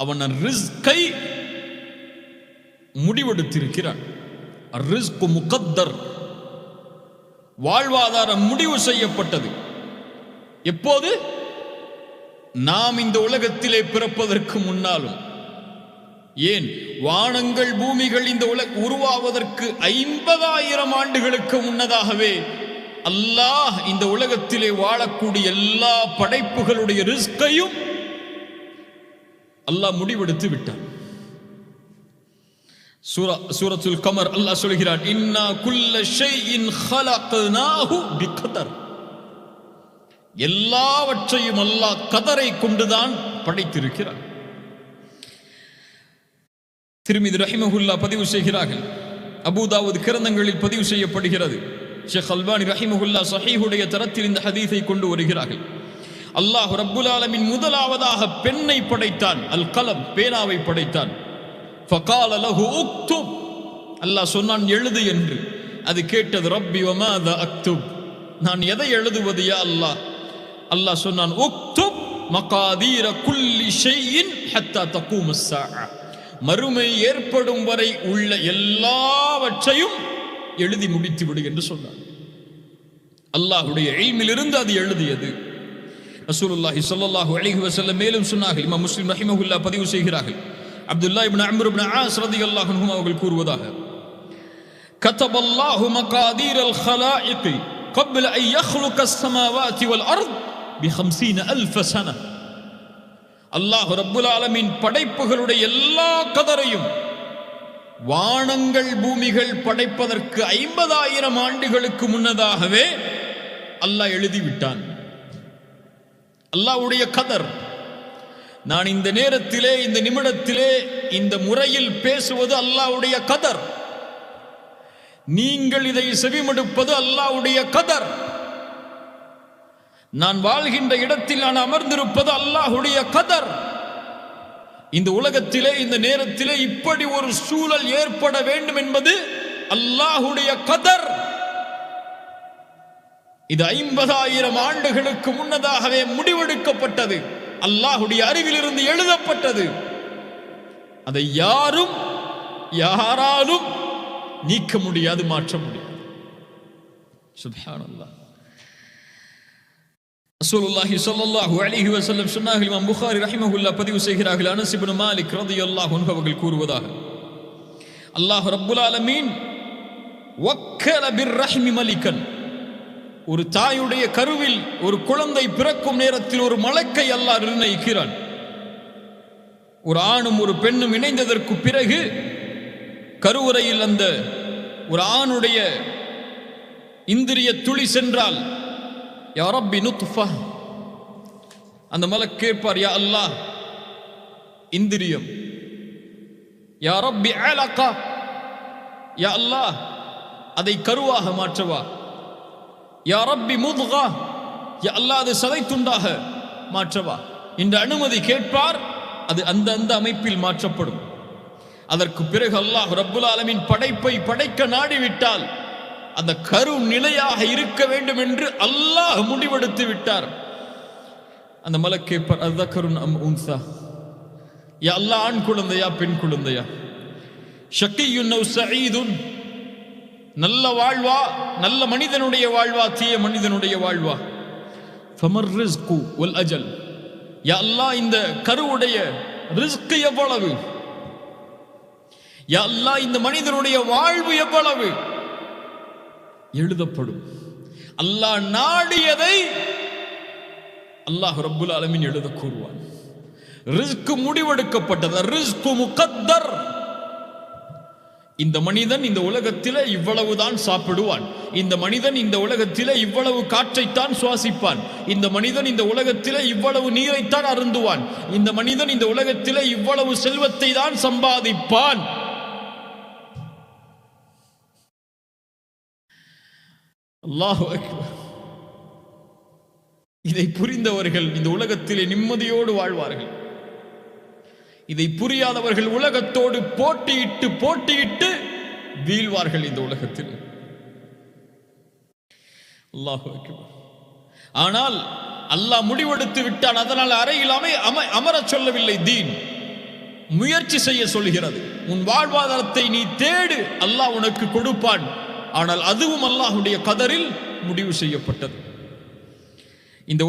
அவன் ரிஸ்கை முடிவெடுத்திருக்கிறான். ரிஸ்கு முகத்தர். வாழ்வாதாரம் முடிவு செய்யப்பட்டது. எப்போது? நாம் இந்த உலகத்திலே பிறப்பதற்கு முன்னாலும். ஏன்? வானங்கள் பூமிகள் இந்த உல உருவாவதற்கு ஐம்பதாயிரம் ஆண்டுகளுக்கு முன்னதாகவே அல்லாஹ் இந்த உலகத்திலே வாழக்கூடிய எல்லா படைப்புகளுடைய ரிஸ்கையும் அல்லாஹ் முடிவெடுத்து விட்டான். சூரா சூரத்துல் கமர் அல்லாஹ் சொல்கிறான் இன்னா குல்ல ஷைஇன் ஹலக்னாஹு பிகதர். எல்லாவற்றையும் அல்லாஹ் கதரை கொண்டுதான் படைத்திருக்கிறான். திருமிதி ரஹிமஹுல்லா பதிவு செய்கிறார்கள். அபூதாவுத் கிரந்தங்களில் பதிவு செய்யப்படுகிறது. ஷேக் அல்வானி ரஹிமஹுல்லா சஹீஹுடைய தரத்தில் இந்த ஹதீஸை கொண்டு வருகிறார்கள். அல்லாஹ் ரப்புல் ஆலமின் முதலாவதாக பெண்ணை படைத்தான். அல் கலம் பேனாவை படைத்தான். ஃபகால லஹு உக்துப். அல்லாஹ் சொன்னான் எழுது என்று. அது கேட்டது ரப்பி வமாத அக்துப். நான் எதை எழுதுவது யா அல்லாஹ்? அல்லாஹ் சொன்னான் உக்துப் மகாதீர குல்லி ஹத்தா தக்கூம மறுமை ஏற்படும் வரை உள்ள எல்லாவற்றையும் எழுதி முடித்து விடு என்று சொன்னான். அல்லாஹுடைய எய்மிலிருந்து அது எழுதியது. ரசூலுல்லாஹி ஸல்லல்லாஹு அலைஹி வஸல்லம் மேலும் சொன்னார்கள் இமாம் முஸ்லிம் ரஹிமஹுல்லா பதிவு செய்கிறார்கள் Abdullah ibn Amr ibn As ரலியல்லாஹு அன்ஹுமா அவர்கள் கூறுவதாக كتب الله مقادير الخلائق قبل أن يخلق السماوات والأرض بخمسين ألف سنة அல்லாஹ் ரப்புல் ஆலமின் படைப்புகளுடைய எல்லா கதரையும் வானங்கள் பூமிகள் படைப்பதற்கு ஐம்பதாயிரம் ஆண்டுகளுக்கு முன்னதாகவே அல்லாஹ் எழுதிவிட்டான் அல்லாஹ்வுடைய கதர். நான் இந்த நேரத்திலே இந்த நிமிடத்திலே இந்த முறையில் பேசுவது அல்லாஹ்வுடைய கதர். நீங்கள் இதை செவிமடுப்பது அல்லாஹ்வுடைய கதர். நான் வாழ்கின்ற இடத்தில் நான் அமர்ந்திருப்பது அல்லாஹுடைய கதர். இந்த உலகத்திலே இந்த நேரத்திலே இப்படி ஒரு சூழல் ஏற்பட வேண்டும் என்பது அல்லாஹுடைய கதர். இது ஐம்பதாயிரம் ஆண்டுகளுக்கு முன்னதாகவே முடிவெடுக்கப்பட்டது. அல்லாஹுடைய அறிவிலிருந்து எழுதப்பட்டது. அதை யாரும் யாராலும் நீக்க முடியாது மாற்ற முடியாது. சுப்ஹானல்லாஹ். ரசூலுல்லாஹி ஸல்லல்லாஹு அலைஹி வஸல்லம் சொன்னார்கள் இமாம் புகாரி ரஹிமஹுல்லாஹ் பதிவு செய்கிறார்கள் அனஸ் இப்னு மாலிக் ரலியல்லாஹு அன்ஹு அவர்கள் கூறுவதாக. அல்லாஹ் ரப்புல் ஆலமீன் வக்கல பிர்ரஹ்மி மலிகன் ஒரு தாயுடைய கருவில் ஒரு குழந்தை பிறக்கும் நேரத்தில் ஒரு மலக்கை அல்லாஹ் நிர்ணயிக்கிறான். ஒரு ஆணும் ஒரு பெண்ணும் இணைந்ததற்கு பிறகு கருவறையில் அந்த ஒரு ஆணுடைய இந்திரிய துளி சென்றால் யாரப்பி நுத்ஃபா. அந்த மலக் கேட்பார் யா அல்லாஹ் இந்திரியம். யா ரப்பி அலகா. யா அல்லாஹ் அதை கருவாக மாற்றவா? யா ரப்பி முதுகா. யா அல்லாது சதைத்துண்டாக மாற்றவா? இந்த அனுமதி கேட்பார் அது அந்த அந்த அமைப்பில் மாற்றப்படும். அதற்கு பிறகு அல்லாஹ் ரப்புல் ஆலமின் படைப்பை படைக்க நாடிவிட்டால் அந்த கரு நிலையாக இருக்க வேண்டும் என்று அல்லாஹ் முடிவெடுத்து விட்டார். அந்த மலக் கேட்பார் கருண் அம் உன்சா? யா அல்லா ஆண் குழந்தையா பெண் குழந்தையா? ஷக்கியுன் சயீதுன். நல்ல வாழ்வா நல்ல மனிதனுடைய வாழ்வா தீய மனிதனுடைய வாழ்வா. ஃபமர் ரிஸ்கு வல் அஜல். யா இந்த கருவுடைய ரிஸ்க் எவ்வளவு? யா இந்த மனிதனுடைய வாழ்வு எவ்வளவு? எழுதப்படும். அல்லாஹ் நாடியதை அல்லாஹ் ரப்புல் அலமின் எழுத கூறுவான் ரிஸ்க் முடிவெடுக்கப்பட்டது. ரிஸ்க் முகத்தர். இந்த மனிதன் இந்த உலகத்தில் இவ்வளவுதான் சாப்பிடுவான். இந்த மனிதன் இந்த உலகத்தில் இவ்வளவு காற்றைத்தான் சுவாசிப்பான். இந்த மனிதன் இந்த உலகத்தில் இவ்வளவு நீரைத்தான் அருந்துவான். இந்த மனிதன் இந்த உலகத்தில் இவ்வளவு செல்வத்தை தான் சம்பாதிப்பான் இதை புரிந்தவர்கள் இந்த உலகத்திலே நிம்மதியோடு வாழ்வார்கள். இதை புரியாதவர்கள் உலகத்தோடு போட்டியிட்டு போட்டியிட்டு வீழ்வார்கள் இந்த உலகத்தில். ஆனால் அல்லாஹ் முடிவெடுத்து விட்டான். அதனால் அறையில் அமை அம சொல்லவில்லை தீன். முயற்சி செய்ய சொல்கிறது. உன் வாழ்வாதாரத்தை நீ தேடு அல்லாஹ் உனக்கு கொடுப்பான். ஆனால் அதுவும் அல்லாஹுடைய கதரில் முடிவு செய்யப்பட்டது. இந்த